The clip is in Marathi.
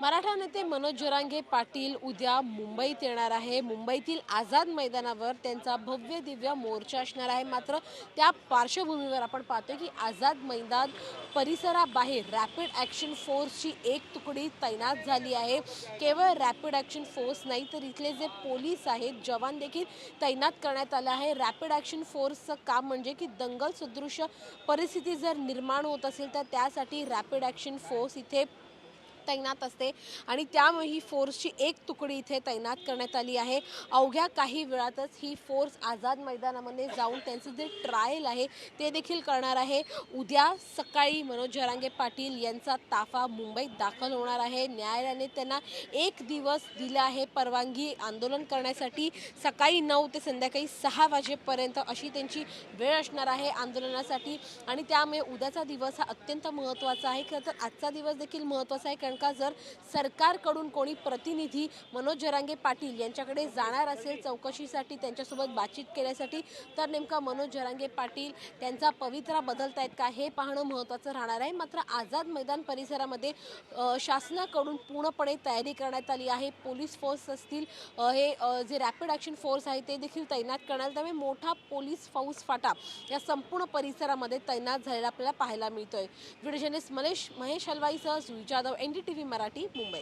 मराठा नेते मनोज जरांगे पाटील उद्या मुंबईत येणार आहे. मुंबईतील आझाद मैदानावर त्यांचा भव्य दिव्य मोर्चा असणार आहे. मात्र त्या पार्श्वभूमीवर आपण पाहतोय की आझाद मैदान परिसराबाहेर रॅपिड ॲक्शन फोर्सची एक तुकडी तैनात झाली आहे. केवळ रॅपिड ॲक्शन फोर्स नाही तर इथले जे पोलीस आहेत जवान देखील तैनात करण्यात आले आहे. रॅपिड ॲक्शन फोर्सचं काम म्हणजे की दंगल सदृश परिस्थिती जर निर्माण होत असेल तर त्यासाठी रॅपिड ॲक्शन फोर्स इथे तैनात असते आणि त्यामुळे ही फोर्सची एक तुकडी इथे तैनात करण्यात आली आहे. अवघ्या काही वेळातच ही फोर्स आझाद मैदानामध्ये जाऊन त्यांचं जे ट्रायल आहे ते देखील करणार आहे. उद्या सकाळी मनोज जरांगे पाटील यांचा ताफा मुंबईत दाखल होणार आहे. न्यायालयाने त्यांना एक दिवस दिला आहे परवानगी आंदोलन करण्यासाठी. सकाळी नऊ ते संध्याकाळी सहा वाजेपर्यंत अशी त्यांची वेळ असणार आहे आंदोलनासाठी. आणि त्यामुळे उद्याचा दिवस हा अत्यंत महत्त्वाचा आहे. खरं तर आजचा दिवस देखील महत्त्वाचा आहे कारण का जर सरकारकडून कोणी प्रतिनिधी मनोज जरांगे पाटील यांच्याकडे जाणार असेल चौकशीसाठी त्यांच्यासोबत बातचीत केल्यासाठी तर नेमका मनोज जरांगे पाटील त्यांचा पवित्रा बदलत आहेत का हे पाहणं महत्त्वाचं राहणार आहे. मात्र आझाद मैदान परिसरामध्ये शासनाकडून पूर्णपणे तयारी करण्यात आली आहे. पोलीस फोर्स असतील हे जे रॅपिड ॲक्शन फोर्स आहे ते देखील तैनात करण्यात त्यामुळे मोठा पोलीस फौज फाटा या संपूर्ण परिसरामध्ये तैनात झालेला आपल्याला पाहायला मिळतोय. व्हिडिओ जर्नलिस्ट मनेश महेश हलवाईसह सुई Jadhav N D T V Marathi Mumbai.